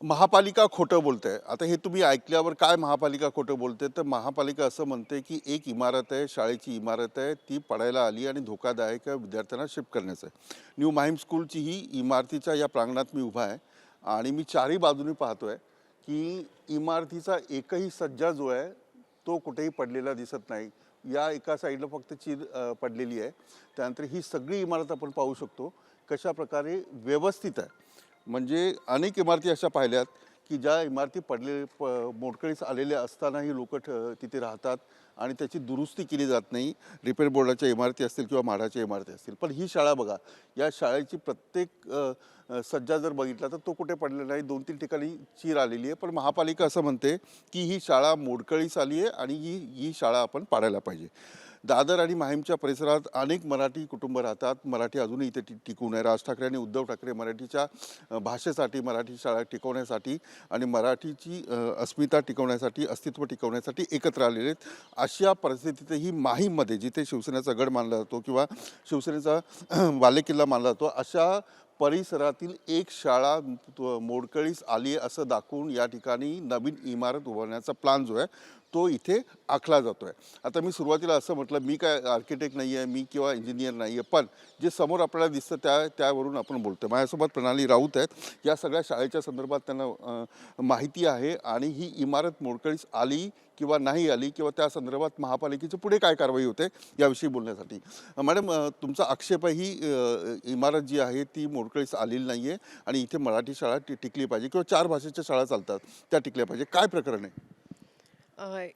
महापालिका खोटं बोलते आता हे तुम्ही ऐकल्यावर काय महापालिका खोटं बोलते? तर महापालिका असं म्हणते की एक इमारत आहे शाळेची इमारत आहे ती पडायला आली आणि धोकादायक आहे विद्यार्थ्यांना शिफ्ट करण्याचं आहे. न्यू माहीम स्कूलची ही इमारतीच्या या प्रांगणात मी उभा आहे आणि मी चारही बाजूनी पाहतोय की इमारतीचा एकही सज्जा जो आहे तो कुठेही पडलेला दिसत नाही. या एका साईडला फक्त चीर पडलेली आहे. त्यानंतर ही सगळी इमारत आपण पाहू शकतो कशा प्रकारे व्यवस्थित आहे. म्हणजे अनेक इमारती अशा पाहिल्यात की ज्या इमारती पडले प मोडकळीस आलेल्या असतानाही लोक तिथे राहतात आणि त्याची दुरुस्ती केली जात नाही. रिपेअर बोर्डाच्या इमारती असतील किंवा म्हाडाच्या इमारती असतील. पण ही शाळा बघा या शाळेची प्रत्येक सज्जा जर बघितला तर तो कुठे पडलेला नाही. दोन तीन ठिकाणी चीर आलेली आहे. पण महापालिका असं म्हणते की ही शाळा मोडकळीस आली आहे आणि ही ही शाळा आपण पाडायला पाहिजे. दादर आणि माहीमच्या परिसरात अनेक मराठी कुटुंब राहतात. मराठी अजूनही इथे टिकून आहे. राज ठाकरे आणि उद्धव ठाकरे मराठीच्या भाषेसाठी मराठी शाळा टिकवण्यासाठी आणि मराठीची अस्मिता टिकवण्यासाठी अस्तित्व टिकवण्यासाठी एकत्र आलेले आहेत. अशा परिस्थितीतही माहीममध्ये जिथे शिवसेनेचा गड मानला जातो किंवा शिवसेनेचा बालेकिल्ला मानला जातो अशा परिसरातील एक शाळा मोडकळीस आली आहे असं दाखवून या ठिकाणी नवीन इमारत उभारण्याचा प्लान जो आहे तो इथे आखला जातो आहे आता मी सुरुवातीला असं म्हटलं मी काय आर्किटेक्ट नाही आहे मी किंवा इंजिनियर नाही आहे पण जे समोर आपल्याला दिसतं त्या त्यावरून आपण बोलतो आहे माझ्यासोबत प्रणाली राऊत आहेत. या सगळ्या शाळेच्या संदर्भात त्यांना माहिती आहे आणि ही इमारत मोडकळीस आली किंवा नाही आली किंवा त्या संदर्भात महापालिकेची पुढे काय कारवाई होते याविषयी बोलण्यासाठी. मॅडम तुमचा आक्षेप ही इमारत जी आहे ती मोडकळीस आलेली नाही आहे आणि इथे मराठी शाळा टिकली पाहिजे किंवा चार भाषेच्या शाळा चालतात त्या टिकल्या पाहिजे. काय प्रकरण आहे?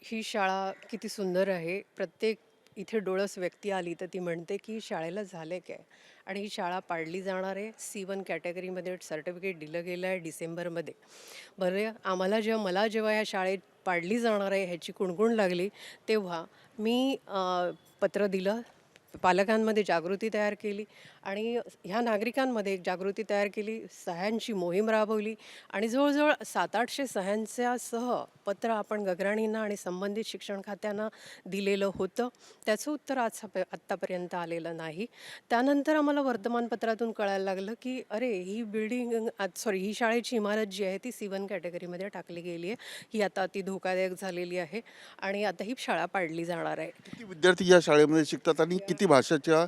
ही शाळा किती सुंदर आहे. प्रत्येक इथे डोळस व्यक्ती आली तर ती म्हणते की शाळेला झाले काय? आणि ही शाळा पाडली जाणार आहे. सी वन कॅटेगरीमध्ये सर्टिफिकेट दिलं गेलं आहे डिसेंबरमध्ये. बरं आम्हाला जेव्हा मला जेव्हा ह्या शाळेत पाडली जाणार आहे ह्याची कुणकुण लागली तेव्हा मी पत्र दिलं पालकांमध्ये जागृती तयार केली आणि ह्या नागरिकांमध्ये एक जागृती तयार केली सह्यांची मोहीम राबवली आणि जवळजवळ सात आठशे सह्यांच्यासह पत्र आपण गगराणींना आणि संबंधित शिक्षण खात्यांना दिलेलं होतं. त्याचं उत्तर आज आत्तापर्यंत आलेलं नाही. त्यानंतर आम्हाला वर्तमानपत्रातून कळायला लागलं की अरे ही बिल्डिंग सॉरी ही शाळेची इमारत जी आहे ती सी वन कॅटेगरीमध्ये टाकली गेली आहे. ही आता अति धोकादायक झालेली आहे आणि आता ही शाळा पाडली जाणार आहे. किती विद्यार्थी या शाळेमध्ये शिकतात आणि किती भाषाच्या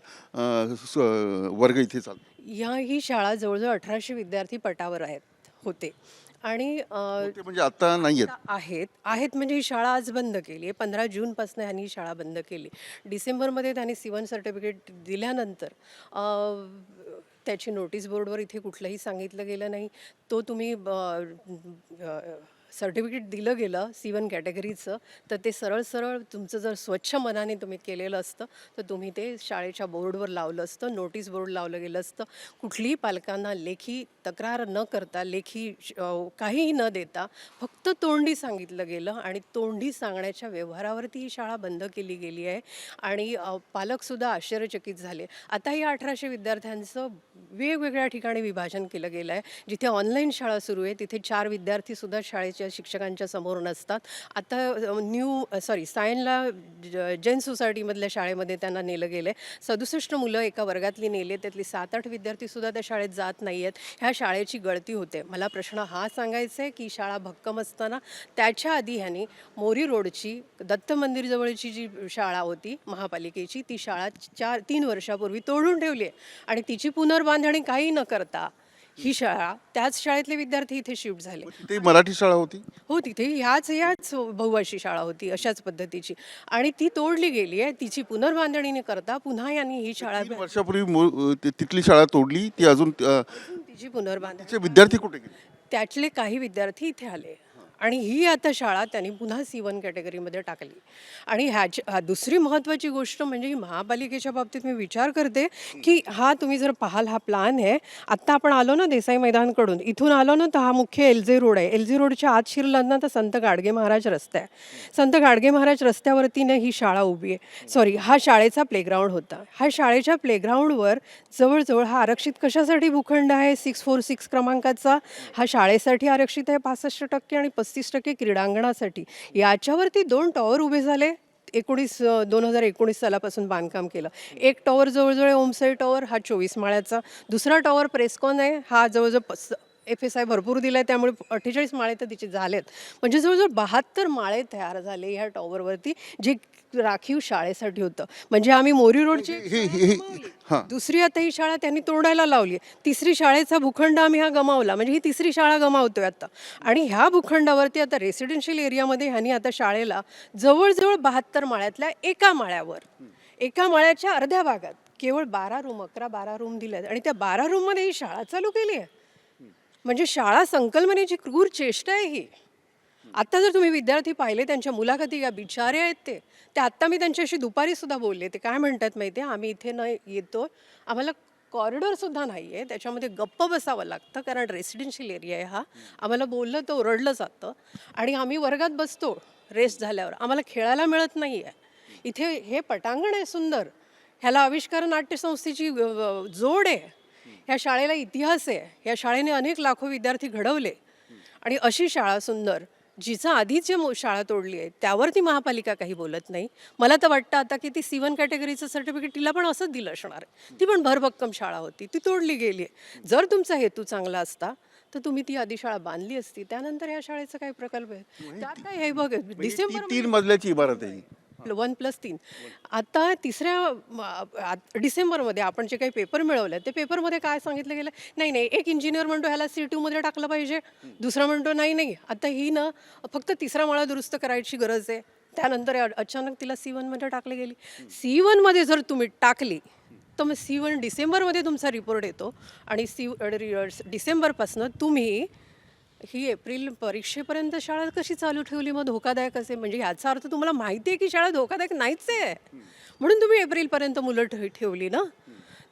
वर्ग इथे चालतात या ही शाळा जवळजवळ अठराशे विद्यार्थी पटावर आहेत होते. आणि अ, ते म्हणजे आता नाही आहेत आहेत. आहेत म्हणजे ही शाळा आज बंद केली आहे. पंधरा जूनपासून ह्यांनी ही शाळा बंद केली. डिसेंबरमध्ये त्यांनी सिवन सर्टिफिकेट दिल्यानंतर अ, त्याची नोटीस बोर्डवर इथे कुठलंही सांगितलं गेलं नाही. तो तुम्ही सर्टिफिकेट दिलं गेलं सी वन कॅटेगरीचं तर ते सरळ सरळ तुमचं जर स्वच्छ मनाने तुम्ही केलेलं असतं तर तुम्ही ते शाळेच्या बोर्डवर लावलं असतं नोटीस बोर्ड लावलं गेलं असतं. कुठलीही पालकांना लेखी तक्रार न करता लेखी काहीही न देता फक्त तोंडी सांगितलं गेलं आणि तोंडी सांगण्याच्या व्यवहारावरती ही शाळा बंद केली गेली आहे आणि पालकसुद्धा आश्चर्यचकित झाले. आता या अठराशे विद्यार्थ्यांचं वेगवेगळ्या ठिकाणी विभाजन केलं गेलं आहे. जिथे ऑनलाईन शाळा सुरू आहे तिथे चार विद्यार्थीसुद्धा शाळेच्या शिक्षकांच्या समोर नसतात. आता न्यू सॉरी सायनला जैन सोसायटीमधल्या शाळेमध्ये त्यांना नेलं गेलं आहे सदुसष्ट मुलं एका वर्गातली नेले त्यातली सात आठ विद्यार्थीसुद्धा त्या शाळेत जात नाही आहेत ह्या शाळेची गळती होते. मला प्रश्न हा सांगायचा आहे की शाळा भक्कम असताना त्याच्या आधी ह्यांनी मोरी रोडची दत्त मंदिरजवळची जी शाळा होती महापालिकेची ती शाळा चार तीन वर्षापूर्वी तोडून ठेवली आहे आणि तिची पुनर्बांधणी काही न करता ही शाळा त्याच शाळेतले विद्यार्थी इथे शिफ्ट झाले. ते मराठी शाळा होती? हो तिथे ह्याच ह्याच बहुभाषी शाळा होती अशाच पद्धतीची. आणि ती तोडली गेली आहे तिची पुनर्बांधणी न करता पुन्हा यांनी ही शाळा तीन वर्षापूर्वी मू- ति- तिथली शाळा तोडली ती अजून अं, तिची पुनर्बांधणी. तिचे विद्यार्थी कुठे गेले? त्यातले काही विद्यार्थी इथे आले. आणि ही आता शाळा त्यांनी पुन्हा सी वन कॅटेगरीमध्ये टाकली. आणि ह्याची दुसरी महत्त्वाची गोष्ट म्हणजे ही महापालिकेच्या बाबतीत मी विचार करते की हा तुम्ही जर पाहाल हा प्लान आहे आत्ता आपण आलो ना देसाई मैदानकडून इथून आलो ना तर हा मुख्य एल जे रोड आहे. एल जे रोडच्या आत शिरला ना तर संत गाडगे महाराज रस्ता आहे. संत गाडगे महाराज रस्त्यावरती ना ही शाळा उभी आहे. सॉरी हा शाळेचा प्लेग्राऊंड होता. हा शाळेच्या प्लेग्राऊंडवर जवळजवळ हा आरक्षित कशासाठी भूखंड आहे? सिक्स फोर सिक्स क्रमांकाचा. हा शाळेसाठी आरक्षित आहे पासष्ट टक्के आणि पस्तीस पस्तीस टक्के क्रीडांगणासाठी. याच्यावरती दोन टॉवर उभे झाले. एकोणीस दोन हजार एकोणीस सालापासून बांधकाम केलं. एक टॉवर जवळजवळ ओमसाई टॉवर हा चोवीस माळ्याचा. दुसरा टॉवर प्रेस्कॉन आहे. हा जवळजवळ पस एफ एस आय भरपूर दिला आहे त्यामुळे अठ्ठेचाळीस माळे तर तिचे झालेत. म्हणजे जवळजवळ बहात्तर माळे तयार झाले ह्या टॉवरवरती जे राखीव शाळेसाठी होतं. म्हणजे आम्ही मोरी रोडची. दुसरी आता ही शाळा त्यांनी तोडायला लावली. तिसरी शाळेचा भूखंड आम्ही हा गमावला. म्हणजे ही तिसरी शाळा गमावतोय आता. आणि ह्या भूखंडावरती आता रेसिडेन्शियल एरियामध्ये ह्यांनी आता शाळेला जवळजवळ बहात्तर माळ्यातल्या एका माळ्यावर. एका माळ्याच्या अर्ध्या भागात केवळ बारा रूम अकरा बारा रूम दिल्यात आणि त्या बारा रूममध्ये ही शाळा चालू केली आहे. म्हणजे शाळा संकल्पनेची क्रूर चेष्टा आहे ही. आत्ता जर तुम्ही विद्यार्थी पाहिले त्यांच्या मुलाखती या बिचारे आहेत ते. ते आत्ता मी त्यांच्याशी दुपारी सुद्धा बोलले. ते काय म्हणतात माहिती आहे? आम्ही इथे न येतो आम्हाला कॉरिडॉरसुद्धा नाही आहे त्याच्यामध्ये गप्प बसावं लागतं कारण रेसिडेन्शियल एरिया आहे हा. आम्हाला बोललं तर ओरडलं जातं. आणि आम्ही वर्गात बसतो रेस्ट झाल्यावर. आम्हाला खेळायला मिळत नाही आहे इथे हे पटांगण आहे सुंदर. ह्याला आविष्कार नाट्यसंस्थेची जोड आहे. ह्या शाळेला इतिहास आहे. या शाळेने अनेक लाखो विद्यार्थी घडवले. आणि अशी शाळा सुंदर जिचा आधीच जे शाळा तोडली आहे त्यावरती महापालिका काही बोलत नाही. मला तर वाटतं आता की ती सी वन कॅटेगरीचं सर्टिफिकेट तिला पण असंच दिलं असणार ती पण भरभक्कम शाळा होती. ती तोडली गेली आहे. जर तुमचा हेतू चांगला असता तर तुम्ही ती आधी शाळा बांधली असती. त्यानंतर या शाळेचा काय प्रकल्प आहे? त्यात काय हे बघ म्हणजे ती डिसेंबर तीन मजल्याची इमारत आहे. वन प्लस तीन. आता तिसऱ्या आ- डिसेंबरमध्ये आपण जे काही पेपर मिळवले ते पेपरमध्ये काय सांगितलं गेलं? नाही नाही एक इंजिनियर म्हणतो ह्याला सी टूमध्ये टाकलं पाहिजे. दुसरा म्हणतो नाही नाही आता ही ना फक्त तिसरा माळा दुरुस्त करायची गरज आहे. त्यानंतर अचानक तिला सी वनमध्ये टाकली गेली. सी वनमध्ये जर तुम्ही टाकली तर मग सी वन डिसेंबरमध्ये तुमचा रिपोर्ट येतो. आणि सी डिसेंबरपासनं तुम्ही ही एप्रिल परीक्षेपर्यंत शाळा कशी चालू ठेवली? मग धोकादायक असेल. म्हणजे याचा अर्थ तुम्हाला माहिती आहे की शाळा धोकादायक नाहीच आहे. म्हणून तुम्ही एप्रिलपर्यंत मुलं ठे- ठेवली ना?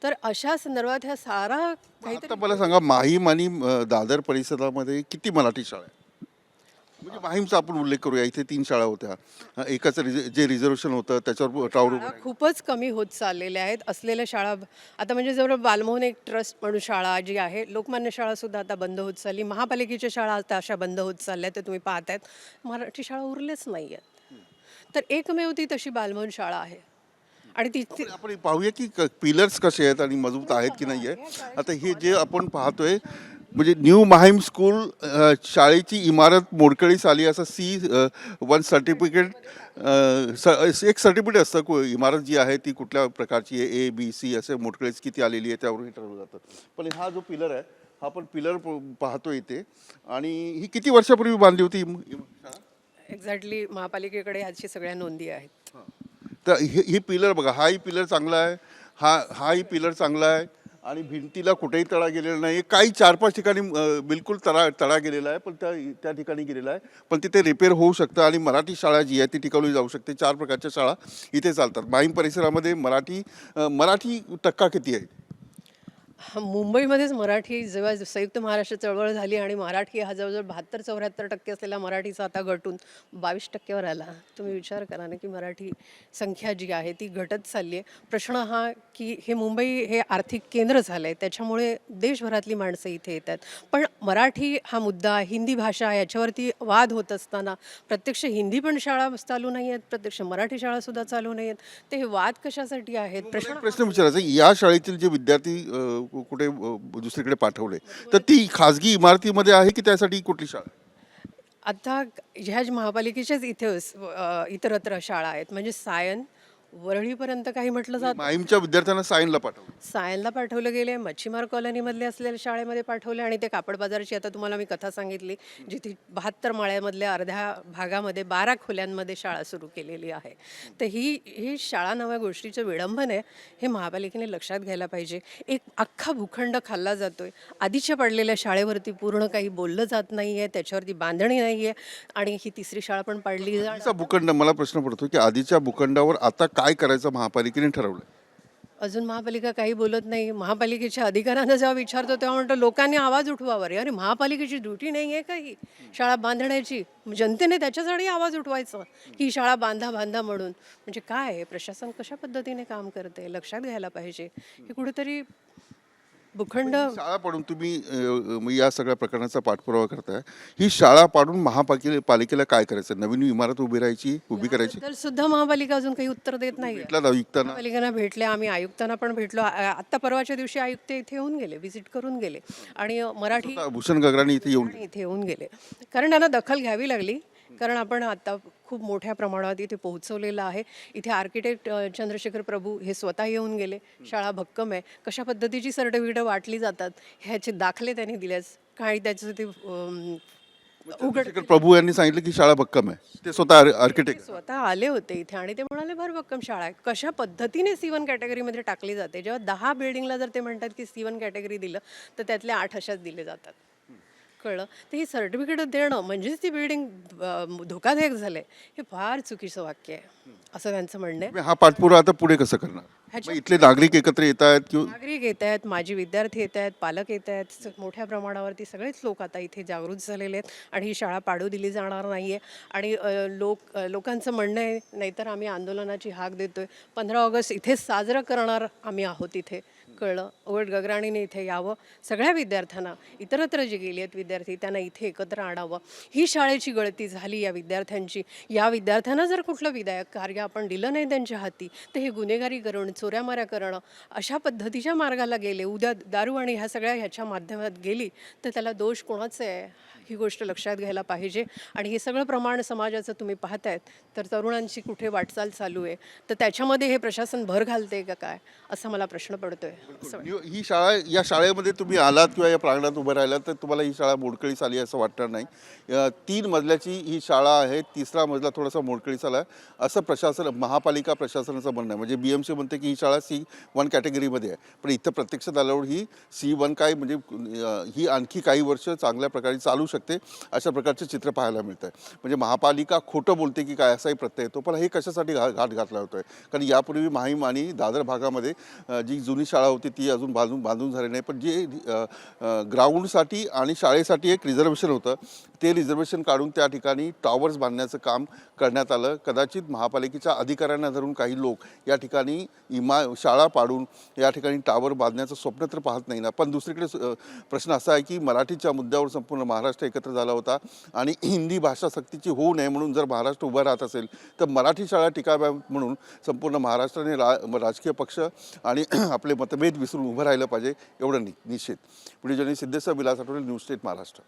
तर अशा संदर्भात ह्या सारा काहीतरी आता मला सांगा माहीम आणि अ, दादर परिसरामध्ये किती मराठी शाळा आहे म्हणजे माहीमचा आपण उल्लेख करूया इथे तीन शाळा होत्या. एकाचं रिझ- जे रिझर्वेशन होतं त्याच्यावर टावर शाळा खूपच कमी होत चाललेल्या आहेत. असलेल्या शाळा आता म्हणजे जवळ बालमोहन एक ट्रस्ट म्हणून शाळा जी आहे लोकमान्य शाळा सुद्धा आता बंद होत चालली. महापालिकेच्या शाळा आता अशा बंद होत चालल्या ते तुम्ही पाहतायत. मराठी शाळा उरल्याच नाही आहेत तर एकमेव ती तशी बालमोहन शाळा आहे. आणि ती ती- आपण पाहूया की पिलर्स कसे आहेत आणि मजबूत आहेत की नाही आहे आता हे जे आपण पाहतोय म्हणजे न्यू माहीम स्कूल शाळेची इमारत मोडकळीस आली असं सी वन सर्टिफिकेट एक सर्टिफिकेट असतं को- इमारत जी आहे ती कुठल्या प्रकारची आहे? ए बी सी असे मोडकळीस किती आलेली आहे त्यावर हे ठरवलं जातं. पण हा जो पिलर आहे हा आपण पिलर पाहतो इथे. आणि ही किती वर्षापूर्वी बांधली होती? एक्झॅक्टली महापालिकेकडे ह्याची सगळ्या नोंदी आहेत. तर हे ही पिलर बघा हाही पिलर चांगला आहे. हा हाही पिलर चांगला आहे. आणि भिंतीला कुठेही तडा गेलेला नाही. काही चार पाच ठिकाणी बिलकुल तडा तडा गेलेला आहे पण त्या त्या ठिकाणी गेलेला आहे. पण तिथे रिपेअर होऊ शकतं आणि मराठी शाळा जी आहे ती टिकवली जाऊ शकते. चार प्रकारच्या शाळा इथे चालतात. माहीम परिसरामध्ये मराठी मराठी टक्का किती आहे? हा, मुंबईमध्येच मराठी जेव्हा संयुक्त महाराष्ट्र चळवळ झाली आणि मराठी हा जवळजवळ बहात्तर चौऱ्याहत्तर टक्के असलेला मराठीचा आता घटून बावीस टक्क्यावर आला. तुम्ही विचार करा ना की मराठी संख्या जी आहे ती घटत चालली आहे. प्रश्न हा की हे मुंबई हे आर्थिक केंद्र झालं आहे त्याच्यामुळे देशभरातली माणसं इथे येतात. पण मराठी हा मुद्दा हिंदी भाषा याच्यावरती वाद होत असताना प्रत्यक्ष हिंदी पण शाळा चालू नाही आहेत प्रत्यक्ष मराठी शाळासुद्धा चालू नाही आहेत. ते हे वाद कशासाठी आहेत? प्रश्न प्रश्न विचारायचा आहे, या शाळेतील जे विद्यार्थी अं, कुठे दुसरीकडे पाठवले. तर ती खाजगी इमारतीमध्ये आहे की त्यासाठी कुठली शाळा? आता ह्या महापालिकेच्याच इथे इतरत्र शाळा आहेत. म्हणजे सायन वरळीपर्यंत काही म्हटलं जात माहीमच्या विद्यार्थ्यांना सायनला पाठवलं. सायनला पाठवलं गेले मच्छीमार कॉलनीमधले असलेल्या शाळेमध्ये पाठवले आणि ते कापड बाजारची आता तुम्हाला मी कथा सांगितली जिथे बहात्तर माळ्यामधल्या अर्ध्या भागामध्ये बारा खोल्यांमध्ये शाळा सुरू केलेली आहे. तर ही ही शाळा नव्या गोष्टीचं विडंबन आहे हे महापालिकेने लक्षात घ्यायला पाहिजे. एक अख्खा भूखंड खाल्ला जातोय. आधीच्या पडलेल्या शाळेवरती पूर्ण काही बोललं जात नाही आहे त्याच्यावरती बांधणी नाही आहे आणि ही तिसरी शाळा पण पाडली भूखंड मला प्रश्न पडतो की आधीच्या भूखंडावर आता काय करायचं महापालिकेने ठरवलं अजून महापालिका काही बोलत नाही. महापालिकेच्या अधिकाऱ्यांना जेव्हा विचारतो तेव्हा म्हणतो लोकांनी आवाज उठवावा रे अरे महापालिकेची ड्युटी नाही आहे काही शाळा बांधण्याची? जनतेने त्याच्यासाठी आवाज उठवायचा की शाळा बांधा बांधा म्हणून. म्हणजे काय आहे? प्रशासन कशा पद्धतीने काम करते लक्षात घ्यायला पाहिजे. हे कुठेतरी भूखंड शाळा पाडून तुम्ही या सगळ्या प्रकरणाचा पाठपुरावा करताय. ही शाळा पाडून महापालिके पालिकेला काय करायचं? नवीन इमारत उभी राहायची उभी करायची? तर सुद्धा महापालिका अजून काही उत्तर देत नाही आयुक्तांना? महापालिकांना भेटले आम्ही आयुक्तांना पण भेटलो. आत्ता परवाच्या दिवशी आयुक्त इथे येऊन गेले व्हिजिट करून गेले. आणि मराठी भूषण गगराणी इथे येऊन इथे येऊन गेले. कारण त्यांना दखल घ्यावी लागली. कारण आपण आता खूप मोठ्या प्रमाणात इथे पोहोचवलेलं आहे. इथे आर्किटेक्ट चंद्रशेखर प्रभू हे स्वतः येऊन गेले. शाळा भक्कम आहे. कशा पद्धतीची सर्टिफिकेट वाटली जातात ह्याचे दाखले त्यांनी दिल्यास काही त्याचं ते उघड चंद्रशेखर प्रभू यांनी सांगितलं की शाळा भक्कम आहे. ते स्वतः आर्किटेक्ट स्वतः आले होते इथे आणि ते म्हणाले भर भक्कम शाळा आहे. कशा पद्धतीने सी वन कॅटेगरीमध्ये टाकली जाते? जेव्हा दहा बिल्डिंगला जर ते म्हणतात की सी वन कॅटेगरी दिलं तर त्यातले आठ अशाच दिले जातात. कळलं तर ही सर्टिफिकेट देणं म्हणजेच ती बिल्डिंग धोकादायक झालंय हे फार चुकीचं वाक्य आहे असं त्यांचं म्हणणं आहे. हा पाठपुरावा आता पुढे कसं करणार? इथले नागरिक एकत्र येत आहेत किंवा नागरिक येत आहेत माजी विद्यार्थी येत आहेत पालक येत आहेत मोठ्या प्रमाणावरती सगळेच लोक आता इथे जागृत झालेले आहेत आणि ही शाळा पाडू दिली जाणार नाही आहे आणि लोक लोकांचं म्हणणं आहे नाहीतर आम्ही आंदोलनाची हाक देतोय. पंधरा ऑगस्ट इथेच साजरं करणार आम्ही आहोत इथे. कळलं. उलट गगराणीने इथे यावं. सगळ्या विद्यार्थ्यांना इतरत्र जे गेली आहेत विद्यार्थी त्यांना इथे एकत्र आणावं. ही शाळेची गळती झाली या विद्यार्थ्यांची. या विद्यार्थ्यांना जर कुठलं विधायक कार्य आपण दिलं नाही त्यांच्या हाती तर हे गुन्हेगारी करणं चोऱ्यामाऱ्या करणं अशा पद्धतीच्या मार्गाला गेले. उद्या दारू आणि ह्या सगळ्या ह्याच्या माध्यमात गेली तर त्याला दोष कोणाचा आहे? ही गोष्ट लक्षात घ्यायला पाहिजे. आणि हे सगळं प्रमाण समाजाचं तुम्ही पाहतायत तर तरुणांची कुठे वाटचाल चालू आहे? तर त्याच्यामध्ये हे प्रशासन भर घालते का काय? असा मला प्रश्न पडतोय. ही शाळा या शाळेमध्ये तुम्ही आलात किंवा या प्रांगणात उभं राहिलात तर तुम्हाला ही शाळा मोडकळीस आली असं वाटणार नाही. तीन मजल्याची ही शाळा आहे तिसरा मजला थोडासा मोडकळीस आला. आहे असं प्रशासन महापालिका प्रशासनाचं म्हणणं आहे. म्हणजे बी एम सी म्हणते की ही शाळा सी वन कॅटेगरीमध्ये आहे. पण इथं प्रत्यक्षात आल्यावर ही सी वन काय म्हणजे ही आणखी काही वर्ष चांगल्या प्रकारे चालू शकते अशा प्रकारचे चित्र पाहायला मिळतं आहे म्हणजे महापालिका खोटं बोलते की काय असाही प्रत्यय येतो पण हे कशासाठी घा घाट घातला होतो आहे कारण यापूर्वी माहीम आणि दादर भागामध्ये जी जुनी शाळा होती ती अजून बांधून बांधून झाली नाही. पण जे ग्राउंडसाठी आणि शाळेसाठी एक रिझर्वेशन होतं ते रिझर्वेशन काढून त्या ठिकाणी टॉवर्स बांधण्याचं काम करण्यात आलं. कदाचित महापालिकेच्या अधिकाऱ्यांना धरून काही लोक या ठिकाणी इमा शाळा पाडून या ठिकाणी टावर बांधण्याचं स्वप्न तर पाहत नाही ना. पण दुसरीकडे स- प्रश्न असा आहे की मराठीच्या मुद्द्यावर संपूर्ण महाराष्ट्र एकत्र झाला होता आणि हिंदी भाषा सक्तीची होऊ नये म्हणून जर महाराष्ट्र उभा राहत असेल तर मराठी शाळा टिकाव्या म्हणून संपूर्ण महाराष्ट्राने रा राजकीय पक्ष आणि आपले मतभेद विसरून उभं राहिलं पाहिजे एवढं नि निश्चित पुढे जणी सिद्धेश्वर विलास आठवले न्यूज स्टेट महाराष्ट्र.